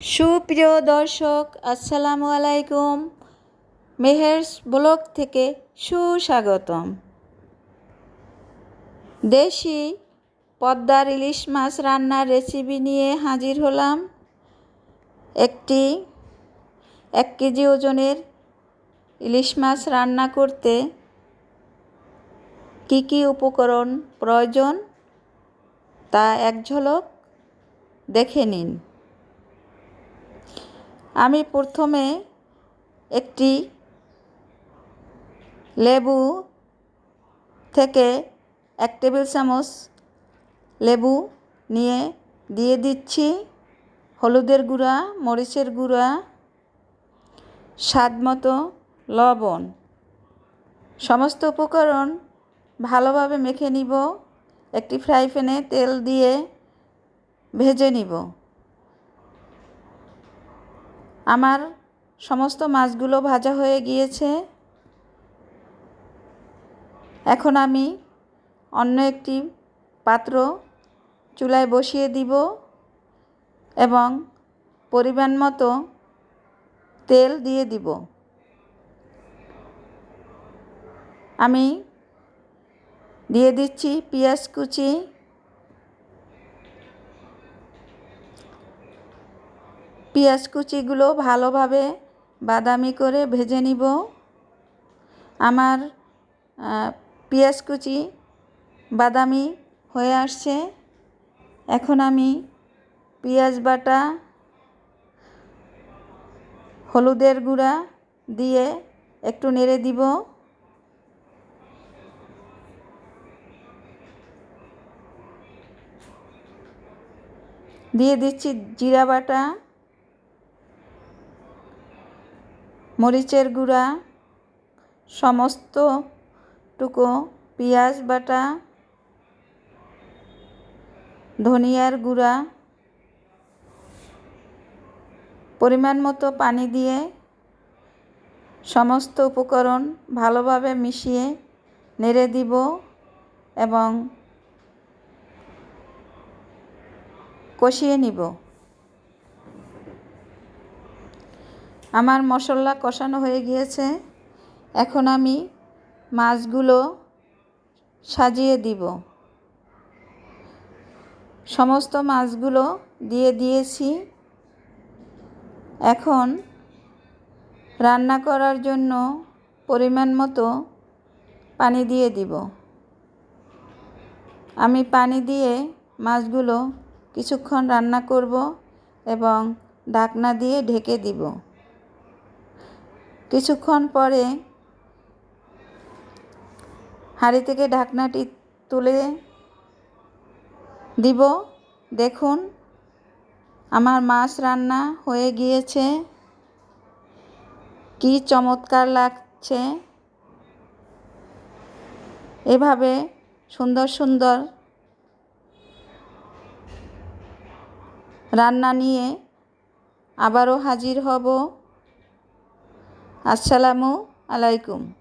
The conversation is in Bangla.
সুপ্রিয় দর্শক, আসসালামু আলাইকুম। মেহেরস ব্লগ থেকে সুস্বাগতম। দেশি পদ্মার ইলিশ মাছ রান্নার রেসিপি নিয়ে হাজির হলাম একটি এক কেজি ওজনের ইলিশ মাছ রান্না করতে। কি কি উপকরণ প্রয়োজন তা এক ঝলক দেখে নিন। আমি প্রথমে একটি লেবু থেকে এক টেবিল চামচ লেবু নিয়ে দিয়ে দিচ্ছি। হলুদের গুঁড়া, মরিচের গুঁড়া, স্বাদ মতো লবণ। সমস্ত উপকরণ ভালোভাবে মেখে নিব। একটি ফ্রাই প্যানে তেল দিয়ে ভেজে নিব। আমার সমস্ত মাছগুলো ভাজা হয়ে গিয়েছে। এখন আমি অন্য একটি পাত্র চুলায় বসিয়ে দিব এবং পরিমাণ মতো তেল দিয়ে দিব। আমি দিয়ে দিচ্ছি পেঁয়াজ কুচি পেঁয়াজ কুচিগুলো ভালোভাবে বাদামি করে ভেজে নিব। আমার পেঁয়াজ কুচি বাদামি হয়ে আসছে। এখন আমি পেঁয়াজ বাটা, হলুদের গুঁড়া দিয়ে একটু নেড়ে দিব। দিয়ে দিচ্ছি জিরা বাটা। মরিচের গুঁড়া, সমস্ত টুকু পেঁয়াজ বাটা, ধনিয়ার গুঁড়া, পরিমাণ মতো পানি দিয়ে সমস্ত উপকরণ ভালোভাবে মিশিয়ে নেড়ে দিব এবং কষিয়ে নিব। আমার মশলা কষানো হয়ে গিয়েছে। এখন আমি মাছগুলো সাজিয়ে দিব। সমস্ত মাছগুলো দিয়ে দিয়েছি। এখন রান্না করার জন্য পরিমাণ মতো পানি দিয়ে দিব। আমি পানি দিয়ে মাছগুলো কিছুক্ষণ রান্না করব এবং ঢাকনা দিয়ে ঢেকে দিব। কিছুক্ষণ পরে হাঁড়ি থেকে ঢাকনাটি তুলে দিব। দেখুন, আমার মাছ রান্না হয়ে গিয়েছে। কি চমৎকার লাগছে। এভাবে সুন্দর সুন্দর রান্না নিয়ে আবারও হাজির হব। আসসালামু আলাইকুম।